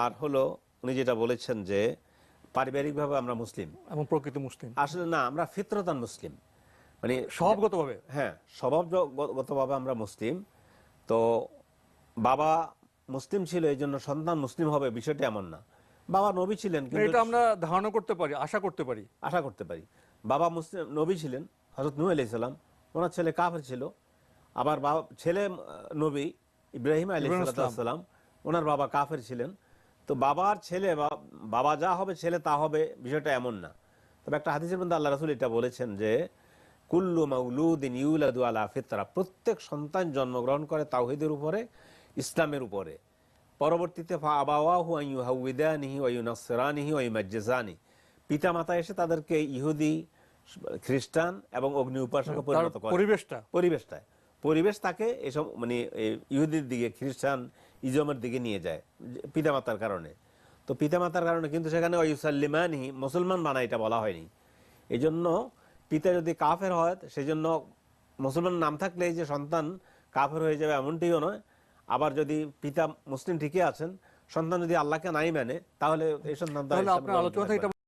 আর হলো উনি যেটা বলেছেন যে পারিবারিকভাবে আমরা মুসলিম। এবং প্রকৃত মুসলিম। আসলে না আমরা ফিতরতান মুসলিম। মানে স্বভাবগতভাবে? হ্যাঁ স্বভাবগতভাবে আমরা মুসলিম। তো বাবা মুসলিম ছিল এই জন্য সন্তান মুসলিম হবে বিষয়টা এমন না। বাবা নবী ছিলেন কিন্তু এটা আমরা ধারণা করতে পারি আশা করতে পারি। আশা করতে পারি। বাবা মুসলিম নবী ছিলেন হজরত নূহ আলি সাল্লাম ওনার ছেলে কাফের ছিল। আবার বাবা ছেলে নবী ইব্রাহিম আলী সাল্লাম ওনার বাবা কাফের ছিলেন। তো বাবার ছেলে বা- বাবা যা হবে ছেলে তা হবে বিষয়টা এমন না। তবে একটা হাদিসের মধ্যে আল্লাহ রসুল এটা বলেছেন যে কুল্লু মাউলুদিন ইউলাদু আলা ফিতরা প্রত্যেক সন্তান জন্মগ্রহণ করে তাওহিদের উপরে ইসলামের উপরে। পরবর্তীতে ফা আবাওয়াহু আন ইউহাউইদানিহি ওয়া ইউনাসসিরানিহি ওয়া ইউমাজ্জিজানি। পিতামাতা এসে তাদেরকে ইহুদি খ্রিস্টান এবং অগ্নি উপাসকে পরিণত করে। পরিবেশটা। পরিবেশটায়। পরিবেশ তাকে এসব মানে ইহুদির দিকে খ্রিস্টান ইজমের দিকে নিয়ে যায় পিতামাতার কারণে। তো পিতামাতার কারণে কিন্তু সেখানে অয়ুসাল্লিমানি মুসলমান বানা এটা বলা হয়নি। এই জন্য পিতা যদি কাফের হয় সেই জন্য মুসলমান নাম থাকলে যে সন্তান কাফের হয়ে যাবে এমনটিও নয়। আবার যদি পিতা মুসলিম ঠিকই আছেন সন্তান যদি আল্লাহকে নাই মানে তাহলে এই সন্তান